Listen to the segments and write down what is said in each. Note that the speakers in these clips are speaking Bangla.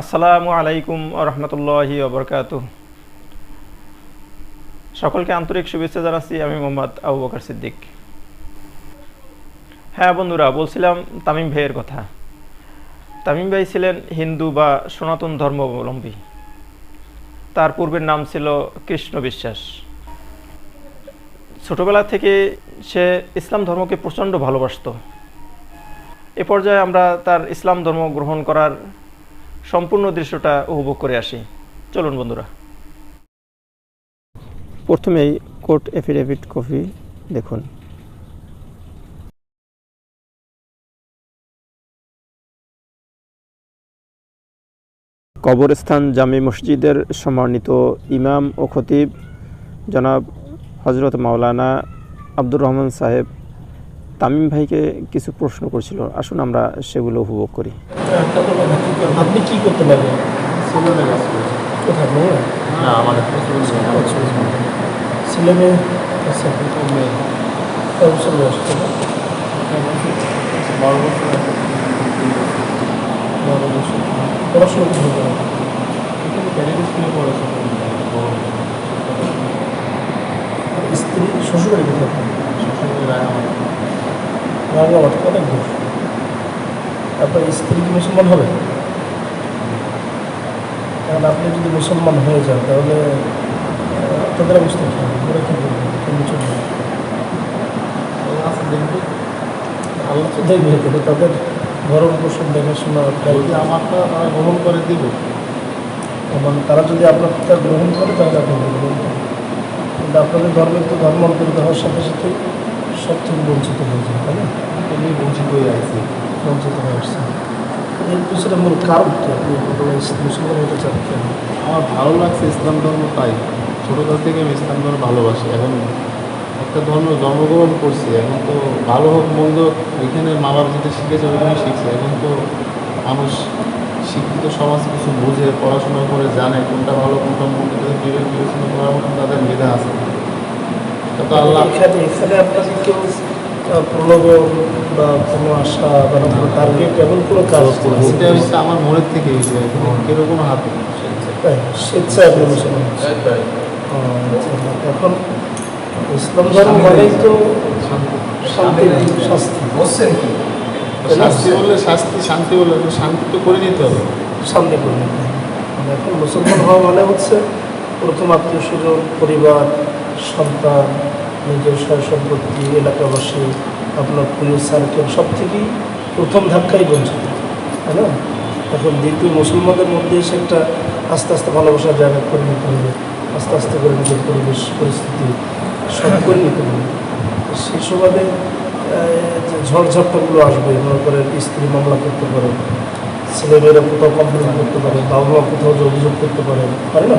আসসালামু আলাইকুম রহমতুল্লাহি ওবরকাত সকলকে আন্তরিক শুভেচ্ছা জানাচ্ছি আমি মোহাম্মদ আবু বকর সিদ্দিক। হ্যাঁ বন্ধুরা, বলছিলাম তামিম ভাইয়ের কথা। তামিম ভাই ছিলেন হিন্দু বা সনাতন ধর্মাবলম্বী। তার পূর্বের নাম ছিল কৃষ্ণ বিশ্বাস। ছোটবেলা থেকে সে ইসলাম ধর্মকে প্রচণ্ড ভালোবাসতো। এ পর্যায়ে আমরা তার ইসলাম ধর্ম গ্রহণ করার সম্পূর্ণ দৃশ্যটা উপভোগ করে আসি। চলুন বন্ধুরা। প্রথমেই কোর্ট এফিডেভিট কপি দেখুন। কবরস্থান জামি মসজিদের সম্মানিত ইমাম ও খতিব জনাব হজরত মাওলানা আব্দুর রহমান সাহেব তামিম ভাইকে কিছু প্রশ্ন করছিল। আসুন আমরা সেগুলো উপভোগ করি। আপনি কি করতে পারবেন? ছেলে মেয়ে পড়াশোনা স্ত্রী শ্বশুরের কোথায়? শ্বশুরের রায় আমার রাঙামাট অনেক দূর আপনার স্ত্রী কি মুসলমান হবে? কারণ আপনি যদি মুসলমান হয়ে যান তাহলে তাদের অবস্থা কী? হবে ওরা কী করবে কেমনি চলবে আল্লাহ দেখবে। আল্লাহ তো দেখবে কিন্তু তাদের ভরণ পোষণ দেখাশোনা যদি আমারটা তারা গ্রহণ করে দিব। মানে তারা যদি আপনারটা গ্রহণ করে তাহলে আপনি গ্রহণ করেন কিন্তু আপনাদের ধর্মের তো ধর্মান্তরিত হওয়ার সাথে সাথে সব থেকে বঞ্চিত হয়ে যায় তাই না? এমনি বঞ্চিত হয়ে আসছি বঞ্চিত হয়ে আসছে। এর পিছনে মূল কারণ কি আপনি মুসলমান হতে চান কেন? আমার ভালো লাগছে ইসলাম ধর্ম তাই। ছোটোকাল থেকে আমি ইসলাম ধর্ম ভালোবাসি। এখন একটা ধর্ম জন্মগ্রহণ করছি। এখন তো ভালো হোক মন্দ ওইখানে মা বাবা যেটা শিখেছে ওইখানে শিখছে। এখন তো মানুষ শিক্ষিত সমাজ কিছু বুঝে পড়াশোনা করে জানে কোনটা ভালো কোনটা মন্দ বিবেক বিবেচনা করার মতো তাদের মেধা আছে। আল্লাহ এখানে এখানে আপনাকে কেউ প্রলোভন বা কোনো আশা বা কোনো টার্গেট এমন কোনো কাজ করেছে। এটা হচ্ছে আমার মনের থেকে কোনো হাত তাই স্বেচ্ছায় আপনি মুসলমান এখন ইসলাম ধর্ম মানেই তো শান্তি। শাস্তি। কি? শাস্তি বললে শাস্তি শান্তি বললে তো শান্তি তো করে নিতে হবে। শান্তি করে নিতে হবে। এখন মুসলমান হওয়া মানে হচ্ছে প্রথম আত্মীয় স্বজন পরিবার সন্তান নিজের সম্পত্তি এলাকাবাসী আপনার পুলিশ সার্কেল সব থেকেই প্রথম ধাক্কাই বঞ্চিত তাই না? এখন দ্বিতীয় মুসলমানদের মধ্যে এসে একটা আস্তে আস্তে ভালোবাসার জায়গা করে নিতে হবে আস্তে আস্তে করে নিজের পরিবেশ পরিস্থিতি সব করে নিতে হবে। সেই সুবাদে যে ঝড়ঝাপটাগুলো আসবে মনে করেন স্ত্রী মামলা করতে পারে ছেলেমেয়েরা কোথাও কমপ্লেন করতে পারে বাবা মা কোথাও অভিযোগ করতে পারে পারে না?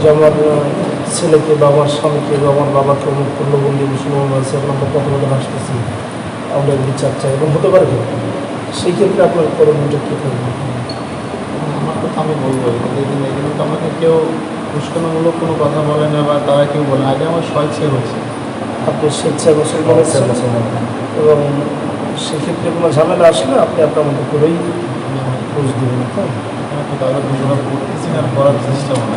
যে আমার আহ, ছেলেকে বাবার স্বামীকে বা আমার বাবাকে অমুক করল বললি মুসলমান আছে এখন আমরা কত কথা আসতেছি আমরা বিচার চাই এবং হতে পারে? সেই ক্ষেত্রে আপনার করণীয়টা কী থাকবে? আমার কথা আমি বলব এখানে তো আমাকে কেউ উস্কানোমূলক কোনো কথা বলে না বা তারা কেউ বলে আগে আমার স্বেচ্ছায় হচ্ছে আপনি স্বেচ্ছায় মুসলমান হচ্ছেন এবং সেক্ষেত্রে কোনো ঝামেলা আসলে আপনি আপনার মতো করেই খোঁজ দেবেন হ্যাঁ এখানে তো তাদের ঘোষণা করতেছি না করার চেষ্টাও না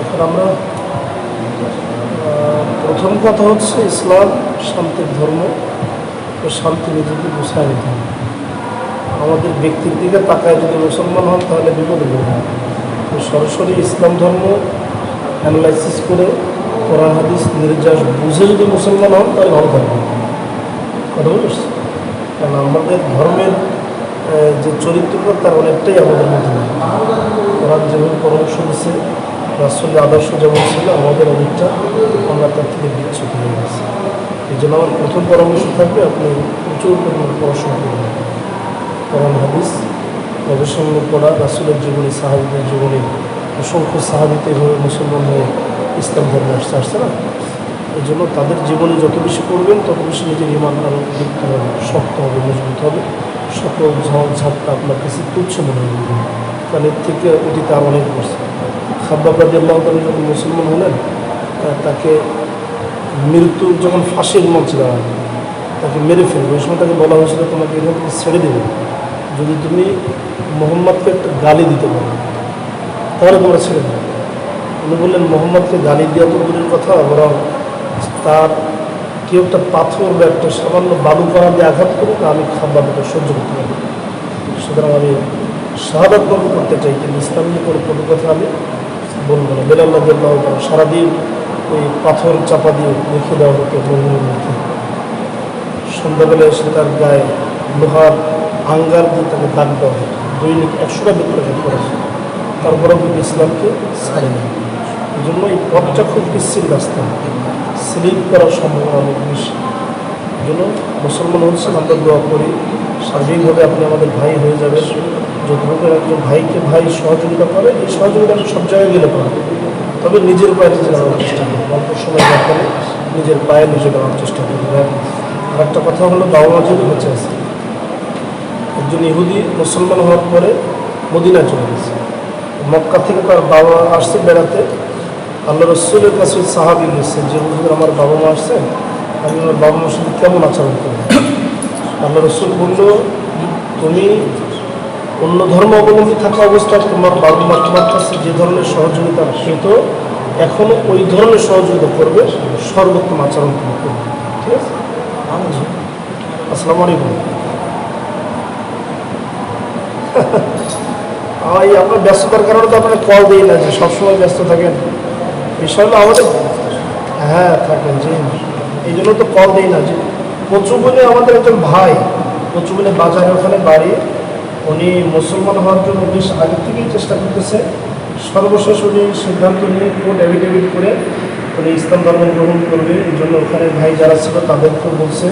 এখন আমরা প্রথম কথা হচ্ছে ইসলাম শান্তির ধর্ম ও শান্তি নিজেকে গুছায় নিতে হবে। আমাদের ব্যক্তির দিকে তাকায় যদি মুসলমান হন, তাহলে বিপদে পড়বেন তো সরাসরি ইসলাম ধর্ম অ্যানালাইসিস করে কোরআন, হাদিস, নির্যাস বুঝে যদি মুসলমান হন, তাহলে ভালো থাকবেন। কথা বুঝেছি কারণ আমাদের ধর্মের যে চরিত্রটা, তার অনেকটাই আমাদের মধ্যে নেই। কোরআন যেমন পরামর্শ দিচ্ছে রাষ্ট্রের আদর্শ যেমন ছিল, আমাদের অনেকটা আমরা তার থেকে বিচ্ছুত হয়ে গেছি। এই জন্য আমার প্রথম পরামর্শ থাকবে, আপনি প্রচুর পরিমাণ পড়াশোনা করবেন। কোরআন হাদিস, গবেষণা করা রাসুলের জীবনী, সাহাবিদের জীবনী, অসংখ্য সাহাবিতে এভাবে মুসলমান হয়ে ইসলাম ধর্মে আসতে আসছে না। এই জন্য তাদের জীবনে যত বেশি করবেন তত বেশি নিজের ইমান আরও শক্ত হবে, মজবুত হবে, সকল ঝড় ঝাপটা আপনার কাছে তুচ্ছ মনে হবে। এর থেকে অতীতে আর অনেক করছে খাব্বাবাদ যখন মুসলমান হলেন তাকে মৃত্যু যখন ফাঁসির মঞ্চে দাঁড়ানো তাকে মেরে ফেলবে। ওই সময় তাকে বলা হয়েছিল, তোমাকে থেকে ছেড়ে দেবে। যদি তুমি মোহাম্মদকে একটা গালি দিতে পারো, তাহলে তোমরা ছেড়ে দেবে। উনি বললেন, মোহাম্মদকে গালি দেওয়া তো দূরের কথা, বরং তার কেউ একটা পাথর বা একটা সামান্য বালু করা দিয়ে আঘাত করুক, আমি খাবার সহ্য করতে পারি সুতরাং আমি শাহাদাত বর্ণ করতে চাই, কিন্তু ইসলাম কোনো কোনো কথা আমি বলব না। বেলাল্লাহ দেল্লাহ সারাদিন ওই পাথর চাপা দিয়ে রেখে দেওয়া হতো মহিলার মধ্যে সন্ধ্যাবেলা এসে তার গায়ে লোহার আঙ্গার দিয়ে তাকে দাগ দেওয়া হতো দৈনিক একশোটা বিক্রয় করেছে তারপরেও কিন্তু ইসলামকে ছাড়ে না। এই জন্য এই পথটা খুব পিচ্ছিল রাস্তা। স্লিপ করার সম্ভাবনা অনেক বেশি। জন্য মুসলমান হচ্ছেন, আমরা দোয়া করি, সার্বিকভাবে আপনি আমাদের ভাই হয়ে যাবেন। যতটুকু একজন ভাইকে ভাই সহযোগিতা করে, এই সহযোগিতা সব জায়গায় গেলে পারে তবে নিজের পায়ে নিজে দাঁড়ানোর চেষ্টা করি অল্প সময় ব্যাপারে নিজের পায়ে নিজে দাঁড়ানোর চেষ্টা করি আর একটা কথা হলো বাবা মা যেহেতু বেঁচে আছে, একজন ইহুদি মুসলমান হওয়ার পরে মদিনায় চলে গেছে। মক্কা থেকে তার বাবা আসছে বেড়াতে। আল্লাহ রসুলের কাছে সাহাবি গেছে যে, হুজুর, আমার বাবা মা আসছে, আমি আমার বাবা মার সাথে কেমন আচরণ করব? আল্লাহ রসুল বলল তুমি অন্য ধর্ম অবলম্বী থাকা অবস্থায় তোমার বাবা মা তোমার কাছে যে ধরনের সহযোগিতা পেত এখনও ওই ধরনের সহযোগিতা করবে, সর্বোত্তম আচরণ করবে। ঠিক আছে? আসসালামু আলাইকুম। এই আপনার ব্যস্ততার কারণে তো আপনার কল দিই না যে সবসময় ব্যস্ত থাকেন। বিষয় আমাদের হ্যাঁ থাকেন, জি। এই জন্য তো কল দিই না যে কচুবনে আমাদের একজন ভাই কচুবনে বাজারে ওখানে বাড়ি। উনি মুসলমান হওয়ার জন্য বেশ আগে থেকেই চেষ্টা করতেছে। সর্বশেষ উনি সিদ্ধান্ত নিয়ে কোর্ট অ্যাভিডেভিট করে উনি ইসলাম ধর্ম গ্রহণ করবে। এই জন্য ওখানে ভাই যারা ছিল তাদেরকেও বলছে,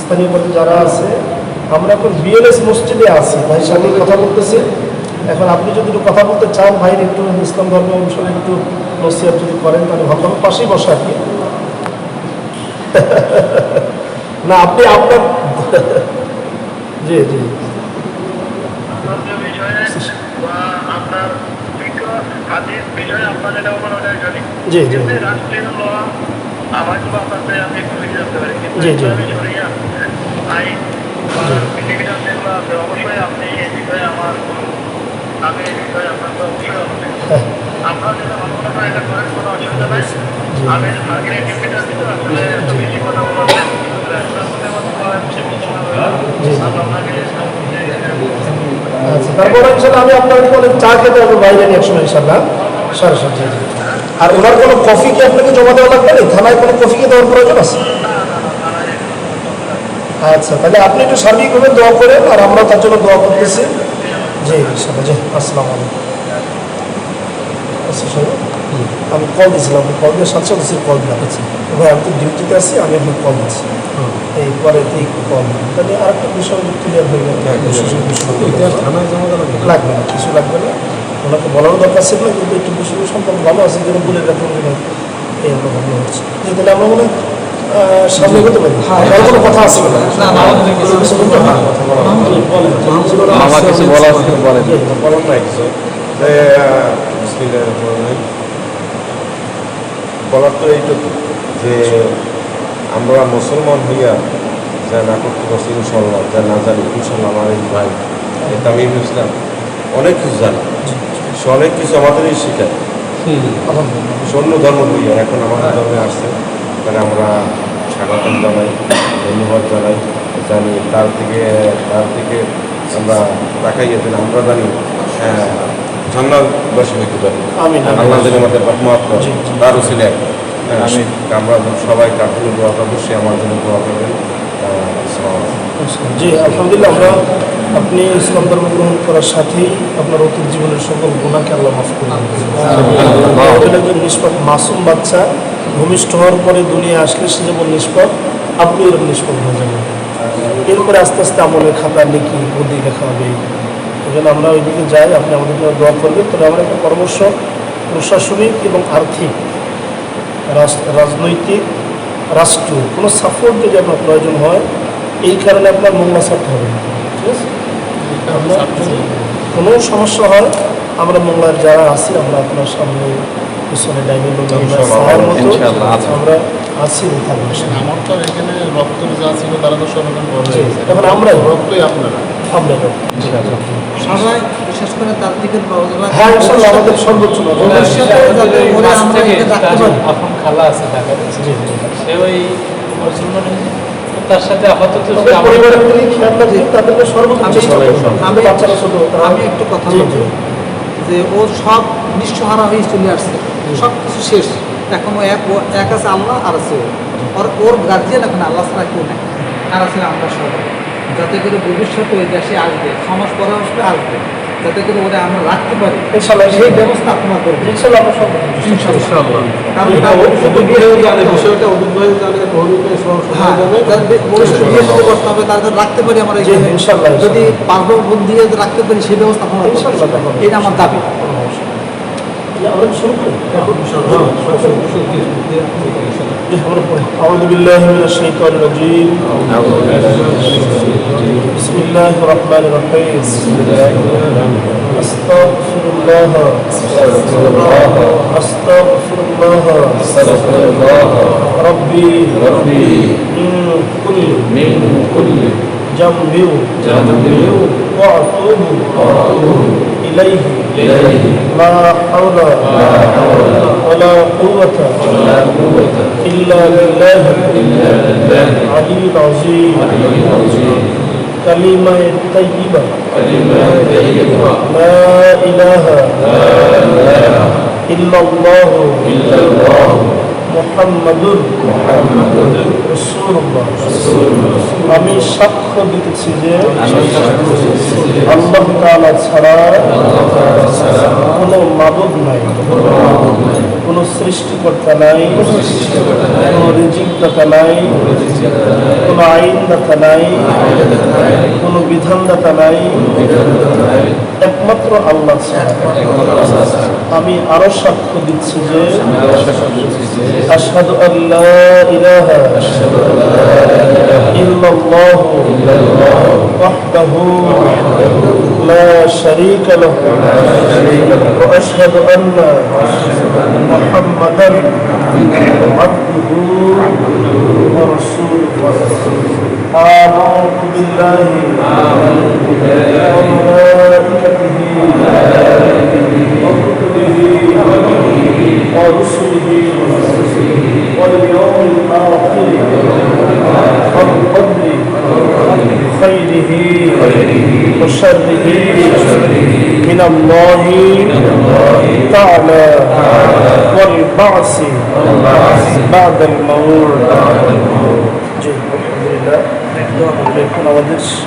স্থানীয় পদে যারা আছে, আমরা এখন বিএলএস মসজিদে আছি। ভাই সাথে কথা বলতেছি। এখন আপনি যদি একটু কথা বলতে চান, ভাই, একটু ইসলাম ধর্ম অনুসারে একটু নসিহাত যদি করেন, তাহলে হবে। পাশেই বসা আর কি। না, আপনি আপনার জি জি। আপনার হাদিস বিষয়ে আপনার যেটা বলেন জানি। জি, জি। কিন্তু রাষ্ট্রীয় ল হয়তো বা আপনার আমি একটু পারি। কিন্তু জি, জি। আইন বা বিধিবিধান যেগুলো আছে অবশ্যই আপনি এই বিষয়ে আমার আমি এই বিষয়ে আপনার তো অবশ্যই আপনার যেটা মনে হয় এটা করেন কোনো অসুবিধা নাই। আমি আগে ডিউটিটা দিতে আসলে বেশি কথা বলতে আচ্ছা তারপরে ইনশাল্লাহ আমি আপনাকে অনেক চা খেতে হবে বাইরে নিয়ে একসময় ইনশাল্লাহ সাড়ে সাত জি, জি। আর ওনার কোনো কফি কি আপনাকে জমা দেওয়া লাগবে না থানায় কোনো কফি কি দেওয়ার প্রয়োজন আছে? আচ্ছা তাহলে আপনি একটু সার্বিকভাবে দোয়া করেন আর আমরা তার জন্য দোয়া করতেছি। জি ইনশাল্লাহ জি আসসালামু আলাইকুম। আচ্ছা আমি কল দিয়েছিলাম আপনি কল দিয়ে সাথে সাথে কল দিলাম আচ্ছা ভাই আমি তো ডিউটিতে আছি আমি এখন কল দিচ্ছি এই পরে এই কল তাহলে আর একটা বিষয় ক্লিয়ার হয়ে গেল লাগবে না কিছু লাগবে না ওনাকে বলারও দরকার ছিল না কিন্তু একটু বিষয় সম্পর্ক ভালো আছে যেন বলে রাখুন যেন এই আমরা ভালো হচ্ছে যে তাহলে আমরা মনে হয়, সামনে হতে পারি আর কোনো কথা আছে না হ্যাঁ, কথা বলা বলেন আমার কিছু বলার বলেন জি, বলেন। বলার তো এইটুকু যে আমরা মুসলমান হইয়া যা না করতে পারছি ইনশাল্লাহ যা না জানি ইনশাল্লাহ আমার এই ভাই তামিম ইসলাম অনেক কিছু জানে। সে অনেক কিছু আমাদেরই শেখায়। অন্য ধর্ম হইয়া এখন আমাদের ধর্মে আসছে। তাহলে আমরা স্বাগতম জানাই ধন্যবাদ জানাই জানি তার থেকে তার থেকে আমরা দিন আমরা জানি হ্যাঁ, জান্নাতবাসী হইতে পারি আমিন, আমিন। আল্লাহ যেন আমাদের রহমত করে জি, জি। তার উচিলে আমরা সবাই তার জন্য দোয়া করব সে আমার জন্য দোয়া করবেন আহ, আসসালামু আলাইকুম। জি আলহামদুলিল্লাহ আমরা আপনি ইসলাম ধর্ম গ্রহণ করার সাথেই আপনার অতীত জীবনের সকল গুণাকে আল্লাহ মাফ করে দিবেন একজন নিষ্পাপ মাসুম বাচ্চা ভূমিষ্ঠ হওয়ার পরে দুনিয়া আসলে সে যেমন নিষ্পাপ আপনি এরকম নিষ্পাপ হয়ে যাবেন। এরপরে আস্তে আস্তে আমলের খাতা লিখি বুদ্ধি লেখা হবে সেখানে আমরা ওইদিকে যাই আপনি আমাদের জন্য দোয়া করবেন। তবে আমার একটা পরামর্শ প্রশাসনিক এবং আর্থিক রাজনৈতিক রাষ্ট্র কোনো সাপোর্ট যদি আপনার প্রয়োজন হয় এই কারণে আপনার মোংলা ছাড়তে হবে। ঠিক আছে? আমরা কোনো সমস্যা হয় আমরা মোংলার যারা আছি আমরা আপনার সামনে পিছনে ডাইনিং রুমে আমরা সবার মতো আমরা আছি আমার তো এখানে রক্ত যা ছিল তারা তো সব এখন বড় হয়ে গেছে। এখন আমরাই রক্তই আপনারা সবাই বিশেষ করে তাত্ত্বিকের হ্যাঁ ইনশাল্লাহ আমাদের সর্বোচ্চ ভবিষ্যতে যাতে ওরা আমরা এটা রাখতে পারি। আপন খালা আছে ঢাকাতে সে ওই মুসলমান তার সাথে আপাতত সে তবে আমার- পরিবারের প্রতি খেয়াল রাখবেন, তাদেরকে সর্বোচ্চ আমি- চেষ্টা করবেন। আমি- বাচ্চারা ছোট, আমি একটু কথা বলব। যে ও সব নিঃস্বহারা হয়ে চলে আসছে। সব কিছু শেষ। এখন ও এক এক আছে আল্লাহ আর আছে। ওর ওর গার্জিয়ান এখন আল্লাহ ছাড়া কেউ নেই। আর আছে আমরা সবাই। যাতে করে ভবিষ্যতে ওই দেশে আসবে সমাজ পরে আসবে আসবে যাতে করে ওরা আমরা রাখতে পারি। সেই ব্যবস্থা আপনারা ভবিষ্যতে হয়ে রাখতে পারি আমরা যদি পারব বোন দিয়ে রাখতে পারি সেই ব্যবস্থা আপনারা। এটা আমার দাবি। أعوذ بالله من الشيطان الرجيم. بسم الله الرحمن الرحيم. أستغفر الله أستغفر الله ربي. من كل جنب. وأتوب. إليه. لا حول ولا قوة إلا بالله. العلي العظيم. كلمة طيبة. لا إله إلا الله. আমি সাক্ষ্য দিতেছি যে আল্লাহ তাআলা ছাড়া কোনো মাবুদ নাই, কোনো সৃষ্টিকর্তা নাই, কোনো রিজিকদাতা নাই, কোনো আইনদাতা নাই, কোনো বিধানদাতা নাই, একমাত্র আল্লাহ ছাড়া। আমি আরো সাক্ষ্য দিচ্ছি যে আশহাদু আল্লাহ ইলাহা ইল্লাল্লাহ ওয়াহদাহু লা শারীকা লাহু ওয়া আশহাদু আন্না মুহাম্মাদান আবদুহু ওয়া রাসূলুহু آمنت بالله وملائكته وشره من الله تعالى والبعث بعد الموت. جيد الحمد لله. نحن نعمل بيكون ودرس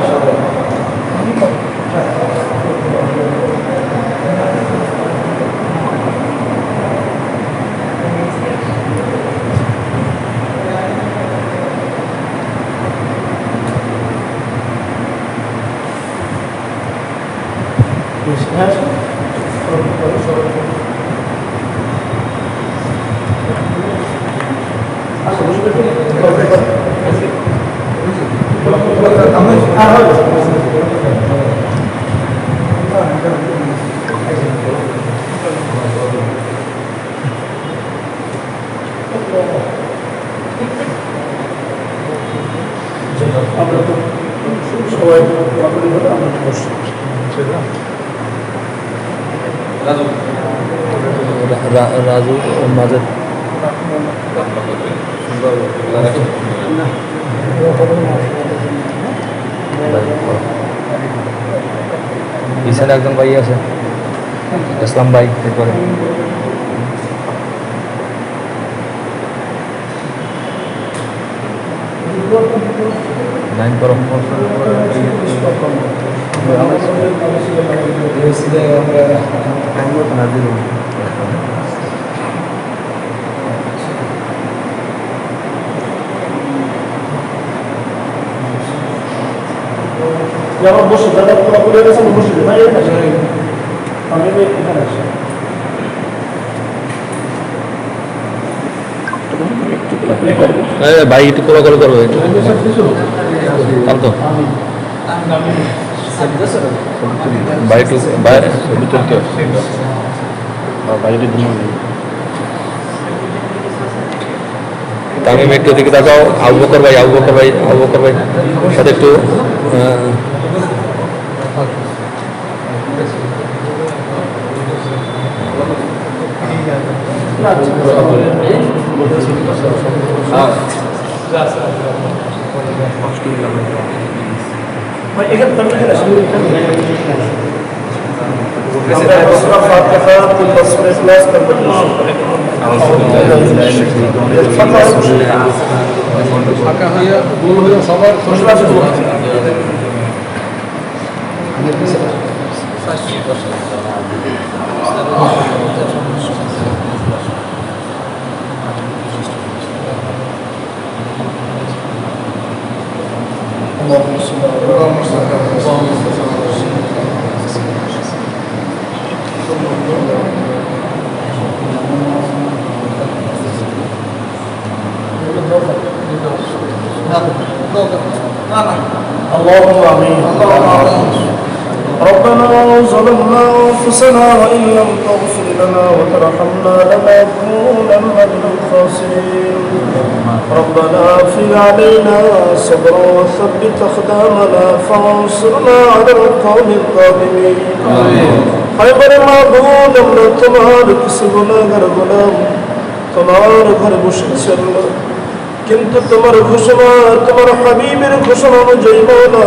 রাজু মাজেদ পিছনে একজন ভাই আছে ইসলাম ভাই এরপরে যে আমার বসে দাদা তোরা বলে গেছেন বসে ভাই। আমি এখানে আসি ভাই একটু কোলা করে একটু। শান্ত ভাই একটু বাইরে ভিতর কেউ বাইরে তামিম একটু দিকে তাকাও আবু বকর ভাই আবু বকর ভাই আবু বকর ভাই সাথে একটু আহ, ভাই এখানে তুমি এখানে আসেন। আমরা সূরা ফাতিহা তিন বছর ইখলাস করব ফাঁকা হইয়া ভুল হইয়া ربنا ظلمنا أنفسنا وان لم تغفر لنا وترحمنا لنكونن من الخاسرين. ربنا اغفر علينا صبرا وثبت أقدامنا فانصرنا على القوم الظالمين. خیبر معبود ہم نے تمہارے کسی گناہ غلام تمارك غير مشكسر কিন্তু তোমার ঘোষণা, তোমার হাবিবের ঘোষণা অনুযায়ী মাওলা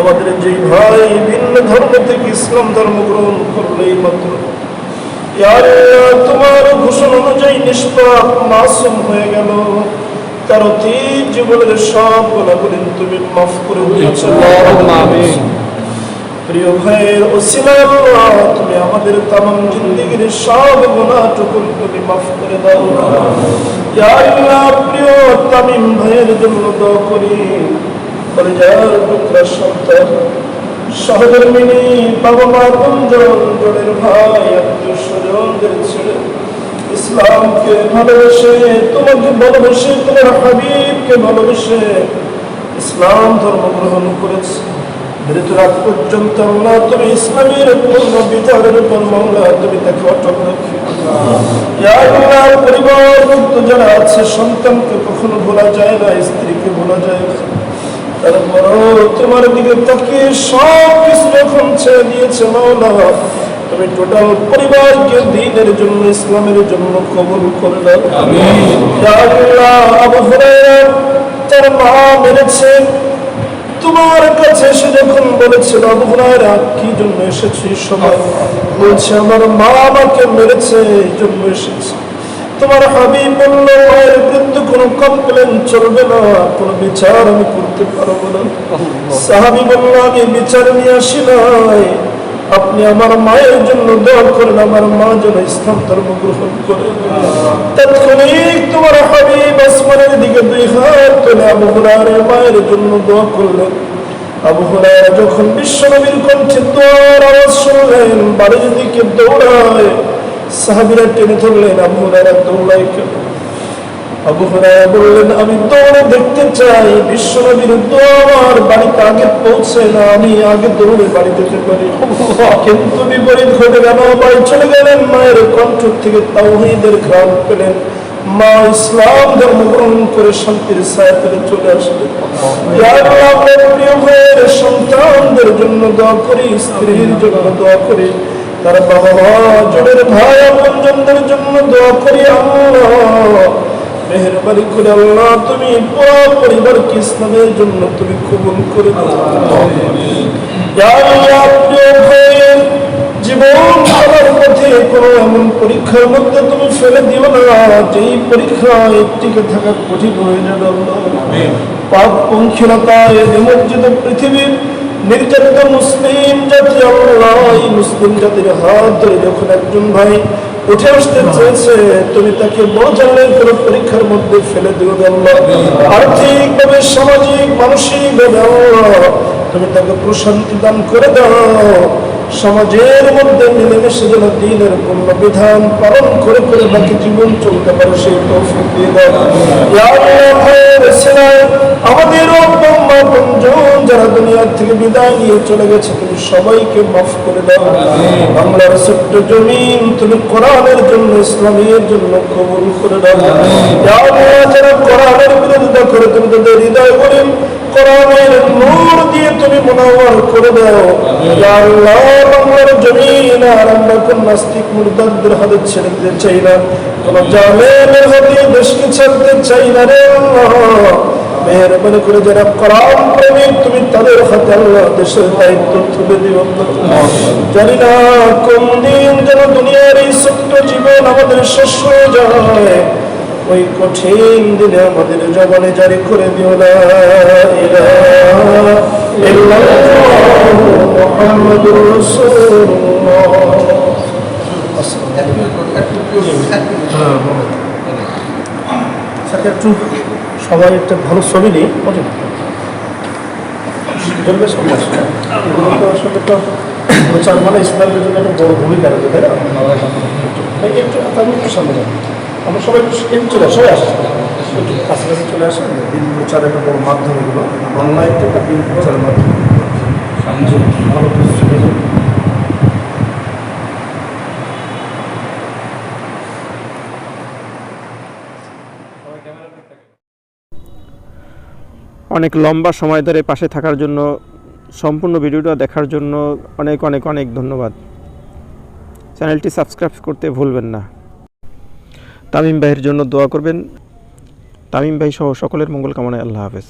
আমাদের যেই ভাই ভিন্ন ধর্ম থেকে ইসলাম ধর্ম গ্রহণ করলেই মাত্র। তোমার ঘোষণা অনুযায়ী নিষ্পাপ, মাসুম হয়ে গেল। তার অতীত জীবনের সব গুণাগুলি তুমি মাফ করে দিয়েছ। প্রিয় ভাইয়ের ওসিলা আল্লাহ তুমি আমাদের তামাম জিন্দিগির সব গুণাটুকু তুমি মাফ করে দাও আল্লাহ, প্রিয় তামিম ভাইয়ের জন্য দোয়া করি। পরিজার পুত্র সন্তান সহধর্মিনী বাবা মা বন্ধন জনের ভাই, আত্মীয় স্বজনদের ছেড়ে ইসলামকে ভালোবেসে, তোমাকে ভালোবেসে, তোমার হাবিবকে ভালোবেসে ইসলাম ধর্ম গ্রহণ করেছে। মৃত্যু রাত পর্যন্ত আল্লাহ তুমি ইসলামের পূর্ণ বিচারের উপর মামলা তুমি তাকে অটল রাখি। পরিবার মুক্ত যারা আছে সন্তানকে কখনো ভোলা যায় না স্ত্রীকে ভোলা যায় না। তারপরও তোমার দিকে তাকিয়ে সব কিছু যখন ছেড়ে দিয়েছে মাওলা তুমি টোটাল পরিবারকে দিনের জন্য ইসলামের জন্য কবুল করে দাও আবু হুরায়রা তার মা মেরেছে। তোমার কাছে এসে যখন বলেছিল আবু হুরায়রা কি জন্য এসেছি? সবাই বলছে আমার মা আমাকে মেরেছে এই জন্য এসেছি। তোমার হাবিব বলল মায়ের বিরুদ্ধে কোনো কমপ্লেন চলবে না কোনো বিচার আমি করতে পারব না। সাহাবি বলল আমি বিচার নিয়ে আসি নাই। আপনি আমার মায়ের জন্য দোয়া করেন, আমার মা যেন ইসলাম ধর্ম গ্রহণ করে। তৎক্ষণিক তোমার হাবিব আসমানের দিকে দুই হাত তুলে আবু মায়ের জন্য দোয়া করলেন। আবু হুরায়রা যখন বিশ্বনবীর কণ্ঠে দোয়ার আওয়াজ শুনলেন, বাড়ির দিকে দৌড়ায় সাহাবীরা টেনে ধরলেন, আবু দৌড়ায় কেন আবু বললেন আমি দৌড়ে দেখতে চাই। বিশ্বনবীর আমার বাড়িতে আগে পৌঁছে না। আমি আগে দৌড়ে বাড়ি যেতে পারি। কিন্তু বিপরীত ঘটে গেল। বাড়ি চলে গেলেন। মায়ের কণ্ঠ থেকে তাওহীদের ঘ্রাণ পেলেন। মা ইসলাম ধর্ম গ্রহণ করে শান্তির পেলে চলে আসলেন। আপনার প্রিয় ভাইয়ের সন্তানদের জন্য দোয়া করি স্ত্রীর জন্য দোয়া করি। তার বাবা মা জোরের ভাই আপনজনদের জন্য দোয়া করি আল্লাহ। মেহরবানি করে আল্লাহ তুমি পুরো পরিবারকে ইসলামের জন্য তুমি কবুল করে জীবন আমার পথে কোনো এমন পরীক্ষার মধ্যে তুমি ফেলে দিও না যেই পরীক্ষায় টিকে থাকা কঠিন হয়ে যাবে পাপ পঙ্খিলতায় নিমজ্জিত পৃথিবীর নির্যাতিত মুসলিম জাতি আল্লাহ এই মুসলিম জাতির হাত ধরে যখন একজন ভাই উঠে আসতে চেয়েছে, তুমি তাকে বড় কোনো পরীক্ষার মধ্যে ফেলে দিও আর্থিক ভাবে সামাজিক মানসিক ভাবে তুমি তাকে প্রশান্তি দান করে দাও। সমাজের মধ্যে মিলেমিশে যেন দিনের পূর্ণ বিধান পালন করে করে বাকি জীবন চলতে পারে সেই তৌফিক দিয়ে ছেলে, আমাদের যারা দুনিয়ার থেকে বিদায় নিয়ে চলে গেছে তুমি সবাইকে মাফ করে দাও। বাংলার ছোট্ট জমিন তুমি কোরআনের জন্য ইসলামের জন্য কবুল করে দাও। যারা কোরআনের বিরোধিতা করে তুমি তাদের হৃদয় করে কোরআনের নূর দিয়ে তুমি মনোবর করে দাও। আল্লাহ বাংলার জমিন আর আমরা কোন নাস্তিক চাই না। কোন জালেমের হাতে দেশকে ছাড়তে চাই রে আল্লাহ। মেহরবানি করে যারা কোরআন প্রেমিক তুমি তাদের হাতে আল্লাহ দেশের দায়িত্ব তুলে দিও। জানি কোন দিন যেন দুনিয়ার এই ছোট্ট জীবন আমাদের শেষ হয়ে যায়। ওই কঠিন দিনে আমাদের জবানে জারি করে দিও না। রাসূলুল্লাহ একটু সবাই একটা ভালো ছবি নিই বুঝলেন চলবে আসুন। আসলে তো মানে ইসলামের জন্য একটা বড় ভূমিকা রাখবে তাই না একটু আমি একটু সামনে যাব আমরা সবাই একটু চলে সবাই আসে একটু কাছাকাছি চলে দিন প্রচার একটা বড় মাধ্যম এগুলো। একটা দিন প্রচারের মাধ্যম। ভালো। অনেক লম্বা সময় ধরে পাশে থাকার জন্য সম্পূর্ণ ভিডিওটা দেখার জন্য অনেক অনেক অনেক ধন্যবাদ। চ্যানেলটি সাবস্ক্রাইব করতে ভুলবেন না। তামিম ভাইয়ের জন্য দোয়া করবেন। তামিম ভাই সহ সকলের মঙ্গল কামনায় আল্লাহ হাফেজ।